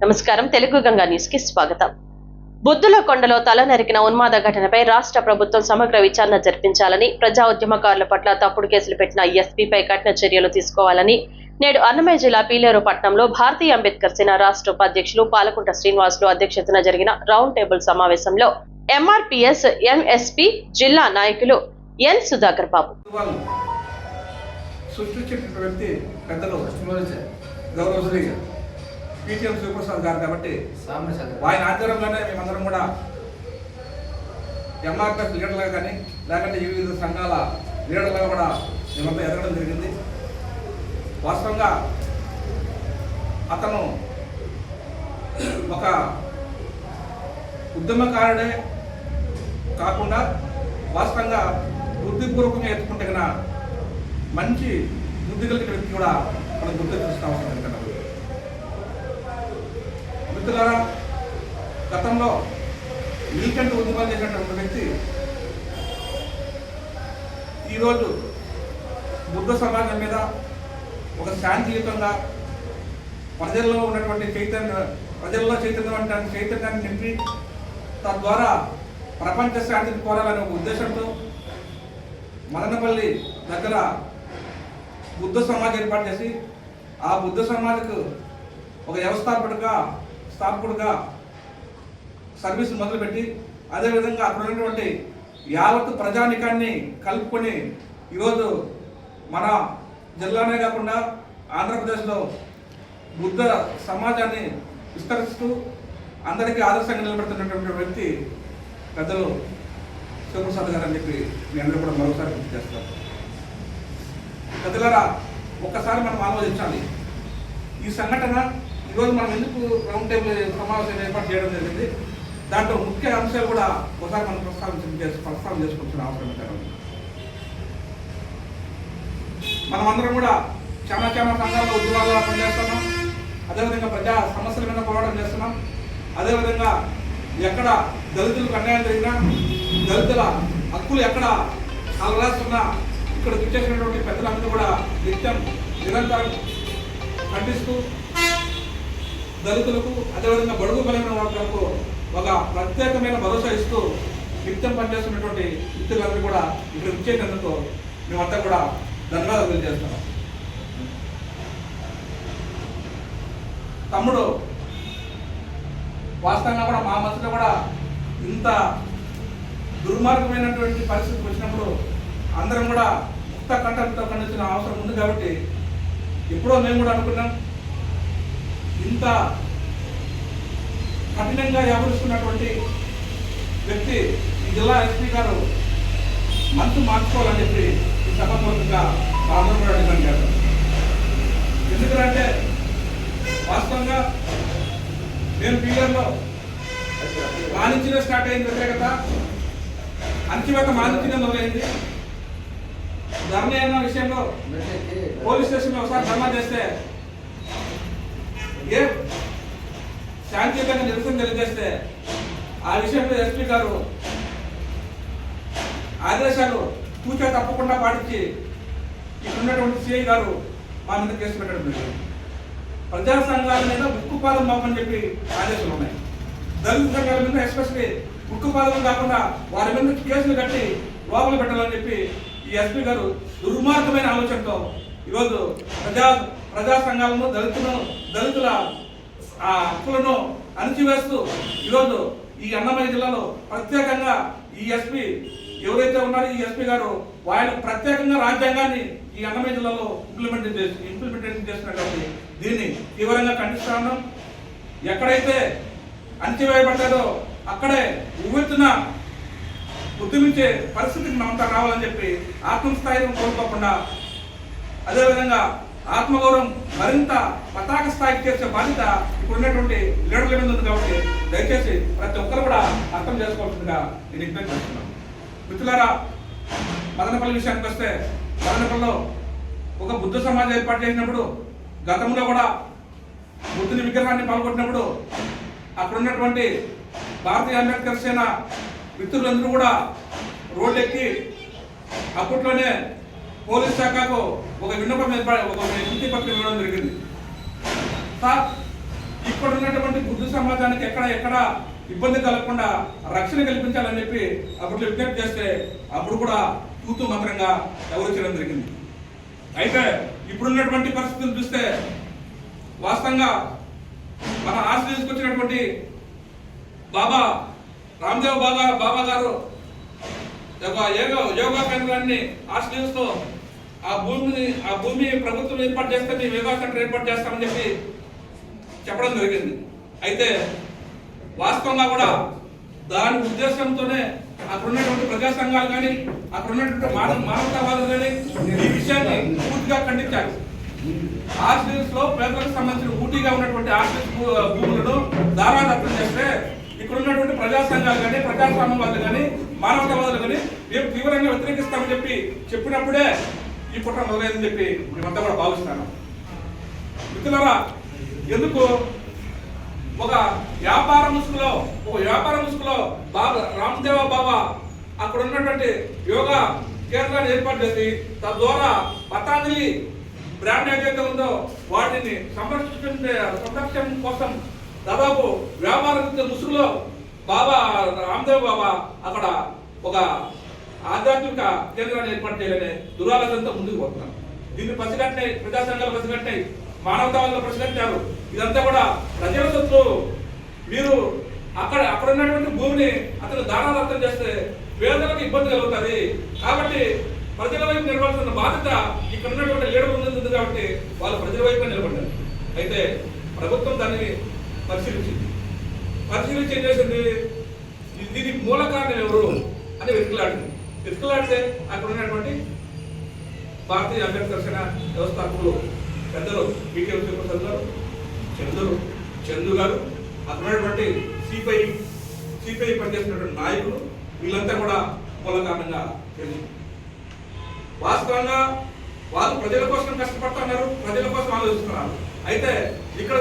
నమస్కారం. తెలుగు గంగా న్యూస్కి స్వాగతం. బుద్ధుల కొండలో తల నరికిన ఉన్మాద ఘటనపై రాష్ట్ర ప్రభుత్వం సమగ్ర విచారణ జరిపించాలని ప్రజా ఉద్యమకారుల పట్ల తప్పుడు కేసులు పెట్టిన ఎస్పీపై కఠిన చర్యలు తీసుకోవాలని నేడు అన్నమయ్య జిల్లా పీలేరు పట్టణంలో భారతీయ అంబేద్కర్ సేన రాష్ట్ర ఉపాధ్యక్షులు పాలకుంట శ్రీనివాసులు అధ్యక్షతన జరిగిన రౌండ్ టేబుల్ సమావేశంలో ఎంఆర్పీఎస్ ఎంఎస్పీ జిల్లా నాయకులు ఎన్ సుధాకర్ బాబు. సృష్టించినటువంటి వ్యక్తి పెద్దలు గౌరవశ్రీ పిటిఎం శివప్రసాద్ గారు కాబట్టి ఆయన ఆధ్వర్యంలోనే మేమందరం కూడా ఎంఆర్ఎఫ్ లీడర్లుగా కానీ లేకుంటే వివిధ సంఘాల లీడర్లుగా కూడా మేమంతా ఎదగడం జరిగింది. వాస్తవంగా అతను ఒక ఉద్యమకారుడే కాకుండా వాస్తవంగా బుద్ధిపూర్వకంగా ఎత్తుకుంటే కన్నా మంచి బుద్ధి కలిగిన వ్యక్తి కూడా మనం అవసరం ఉంది కదా మిత్రులారా గతంలో నీకంటూ ఉద్యమం చేసినటువంటి వ్యక్తి? ఈరోజు బుద్ధ సమాజం మీద ఒక శాంతియుతంగా ప్రజల్లో ఉన్నటువంటి చైతన్య ప్రజల్లో చైతన్యం అంటే చైతన్యాన్ని నింపి తద్వారా ప్రపంచ శాంతిని కోరాలనే ఒక ఉద్దేశంతో మదనపల్లి దగ్గర బుద్ధ సమాజ్ ఏర్పాటు చేసి ఆ బుద్ధ సమాజ్కు ఒక వ్యవస్థాపకుడుగా స్థాపకుడుగా సర్వీస్ మొదలుపెట్టి అదేవిధంగా అక్కడ ఉన్నటువంటి యావత్ ప్రజానికాన్ని కలుపుకొని ఈరోజు మన జిల్లానే కాకుండా ఆంధ్రప్రదేశ్లో బుద్ధ సమాజాన్ని విస్తరిస్తూ అందరికీ ఆదర్శంగా నిలబెడుతున్నటువంటి వ్యక్తి పెద్దలు శివప్రసాద్ గారు అని చెప్పి నేను కూడా మరోసారి గుర్తు చేస్తాను పెద్దలారా ఒక్కసారి మనం ఆలోచించాలి. ఈ సంఘటన ఈరోజు మనం ఎందుకు రౌండ్ టేబుల్ సమావేశం ఏర్పాటు చేయడం జరిగింది? దాంట్లో ముఖ్య అంశాలు కూడా ఒకసారి మనం ప్రస్తావించిన ప్రస్తావన చేసుకుంటున్న అవసరం ఉంటారు మనం అందరం కూడా చాలా చాలా సంఘాల్లో ఉద్యోగాల్లో పనిచేస్తున్నాం అదేవిధంగా ప్రజా సమస్యల మీద పోరాటం చేస్తున్నాం. అదేవిధంగా ఎక్కడ దళితులకు అన్యాయం జరిగినా దళితుల హక్కులు ఎక్కడ అలరాస్తున్నా ఇక్కడ విచ్చేసినటువంటి పెద్దలందరూ కూడా నిత్యం నిరంతరం ఖండిస్తూ దళితులకు అదేవిధంగా బడుగు బలమైన వర్గాలకు ఒక ప్రత్యేకమైన భరోసా ఇస్తూ నిత్యం పనిచేస్తున్నటువంటి వ్యక్తులందరూ కూడా ఇక్కడ ఇచ్చేటందుకు మేమంతా కూడా ధన్యవాదాలు తెలియజేస్తున్నాం. తమ్ముడు వాస్తవంగా కూడా మా మనసులో కూడా ఇంత దుర్మార్గమైనటువంటి పరిస్థితి వచ్చినప్పుడు అందరం కూడా ముక్త కంఠంతో ఖండించిన అవసరం ఉంది కాబట్టి ఎప్పుడో మేము కూడా అనుకున్నాం ఇంత కఠినంగా వ్యవహరిస్తున్నటువంటి వ్యక్తి ఈ జిల్లా ఎస్పీ గారు మనసు మార్చుకోవాలని చెప్పి ఈ సభాపూర్వకంగా మా డిమాండ్ ఎందుకంటే వాస్తవంగా నేను పీరియడ్లో మానించిన స్టార్ట్ అయిన వ్యతిరేకత అంతిమత మానించిన మొదలైంది. ధర్మ అన్న విషయంలో పోలీస్ స్టేషన్లో ఒకసారి ధర్నా చేస్తే ఏ? శాంతియుతంగా నిరసన తెలియజేస్తే ఆ విషయంలో ఎస్పీ గారు ఆదేశాలు కూర్చో తప్పకుండా పాటించి ఇక్కడ ఉన్నటువంటి సిఐ గారు మా మీద కేసు పెట్టడం జరిగింది ప్రజా సంఘాల మీద ఉక్కుపాదం మోపని చెప్పి ఆదేశాలు ఉన్నాయి. దళిత సంఘాల మీద ఎస్పెషల్లీ ఉక్కుపాదం కాకుండా వారి మీద కేసులు కట్టి లోపల పెట్టాలని చెప్పి ఈ ఎస్పీ గారు దుర్మార్గమైన ఆలోచనతో ఈరోజు ప్రజా ప్రజా సంఘాలను దళితులను దళితుల ఆ హక్కులను అణిచివేస్తూ ఈరోజు ఈ అన్నమయ్య జిల్లాలో ప్రత్యేకంగా ఈ ఎస్పీ ఎవరైతే ఉన్నారో ఈ ఎస్పీ గారు ఆయన ప్రత్యేకంగా రాజ్యాంగాన్ని ఈ అన్నమయ్య జిల్లాలో ఇంప్లిమెంట్ చేసి ఇంప్లిమెంటేషన్ చేస్తున్నటువంటి దీన్ని తీవ్రంగా ఖండిస్తా ఉన్నాం. ఎక్కడైతే అణచివేయబడ్డారో అక్కడే ఉవ్వెత్తున ఉద్యమించే పరిస్థితికి మనంతా రావాలని చెప్పి ఆత్మస్థాయిని కోల్పోకుండా అదేవిధంగా ఆత్మగౌరవం మరింత పతాక స్థాయికి చేసే బాధ్యత ఇప్పుడు ఉన్నటువంటి లీడర్ల మీద ఉంది కాబట్టి దయచేసి ప్రతి ఒక్కరు కూడా అర్థం చేసుకోవాల్సిందిగా నేను విజ్ఞప్తి చేస్తున్నాను. మిత్రులారా మదనపల్లి విషయానికి వస్తే మదనపల్లిలో ఒక బుద్ధ సమాజం ఏర్పాటు చేసినప్పుడు గతంలో కూడా బుద్ధుని విగ్రహాన్ని పాల్గొట్టినప్పుడు అక్కడ ఉన్నటువంటి భారతీయ అంబేద్కర్ సేన మిత్రులందరూ కూడా రోడ్లెక్కి అప్పట్లోనే పోలీస్ శాఖకు ఒక విన్నపం ఏర్పడి ఒక వినతి పత్రం ఇవ్వడం జరిగింది. సార్ ఇక్కడ ఉన్నటువంటి బుద్ధ సమాజానికి ఎక్కడ ఎక్కడ ఇబ్బంది కలగకుండా రక్షణ కల్పించాలని చెప్పి అప్పుడు విజ్ఞప్తి చేస్తే అప్పుడు కూడా తూతు మంత్రంగా ఎవరించడం జరిగింది. అయితే ఇప్పుడున్నటువంటి పరిస్థితులు చూస్తే వాస్తవంగా మన ఆశ తీసుకొచ్చినటువంటి బాబా రామ్దేవ్ బాబా బాబా గారు యోగా యోగా కేంద్రాన్ని ఆశ్రయిస్తూ ఆ భూమిని ఆ భూమి ప్రభుత్వం ఏర్పాటు చేస్తే మేము యోగా సెంటర్ ఏర్పాటు చేస్తామని చెప్పి చెప్పడం జరిగింది. అయితే వాస్తవంగా కూడా దాని ఉద్దేశంతోనే అక్కడ ఉన్నటువంటి ప్రజా సంఘాలు కానీ అక్కడ ఉన్నటువంటి మానవ మానవతావాదులు కానీ ఈ విషయాన్ని పూర్తిగా ఖండించారు ఆర్సిఎస్లో పేదలకు సంబంధించిన ఊటీగా ఉన్నటువంటి ఆర్సిఎస్ భూములను దారాదత్తం చేస్తే ఇక్కడ ఉన్నటువంటి ప్రజా సంఘాలు కానీ ప్రజాస్వామ్యవాదులు కానీ మానవతావాదులని కానీ మేము తీవ్రంగా వ్యతిరేకిస్తామని చెప్పి చెప్పినప్పుడే ఈ కుట్ర మొదలైందని చెప్పి మేమంతా కూడా భావిస్తున్నాను. మిత్రులరా ఎందుకు ఒక వ్యాపార ముసుగులో ఒక వ్యాపార ముసుగులో బాబా రామదేవ బాబా అక్కడ ఉన్నటువంటి యోగా కేంద్రాన్ని ఏర్పాటు చేసి తద్వారా పతాంజలి బ్రాండ్ ఏదైతే ఉందో వాటిని సంరక్షించే సంరక్షణ కోసం దాదాపు వ్యాపార ముసుగులో బాబా రామ్దేవ్ బాబా అక్కడ ఒక ఆధ్యాత్మిక కేంద్రాన్ని ఏర్పాటు చేయాలనే దురాలోచనతో ముందుకు పోతున్నారు. దీన్ని పసిగట్టినాయి ప్రజా సంఘాలు పసిగట్టాయి మానవతావాదులు పసిగట్టారు. ఇదంతా కూడా ప్రజల సొత్తు. మీరు అక్కడ అక్కడ ఉన్నటువంటి భూమిని అతను దానాదత్తం చేస్తే పేదలకు ఇబ్బంది కలుగుతుంది. కాబట్టి ప్రజల వైపు నిలబడాల్సిన బాధ్యత ఇక్కడ ఉన్నటువంటి లీడర్ ఉంది కాబట్టి వాళ్ళు ప్రజల వైపు నిలబడ్డారు. అయితే ప్రభుత్వం దాన్ని పరిశీలించింది. పరిశీలించి ఏం చేసింది? మూల కారణం ఎవరు అని వెతుకులాడింది. వెతుకులాడితే అక్కడ ఉన్నటువంటి భారతీయ అంబేద్కర్ సేన వ్యవస్థాపకులు పెద్దలు పీకే ప్రసాద్ గారు చంద్రు చందు గారు అక్కడ ఉన్నటువంటి సిపిఐ సిపిఐ పనిచేసినటువంటి నాయకులు వీళ్ళంతా కూడా మూల కారణంగా తెలియదు వాస్తవంగా వాళ్ళు ప్రజల కోసం కష్టపడుతున్నారు ప్రజల కోసం ఆలోచిస్తున్నారు. అయితే ఇక్కడ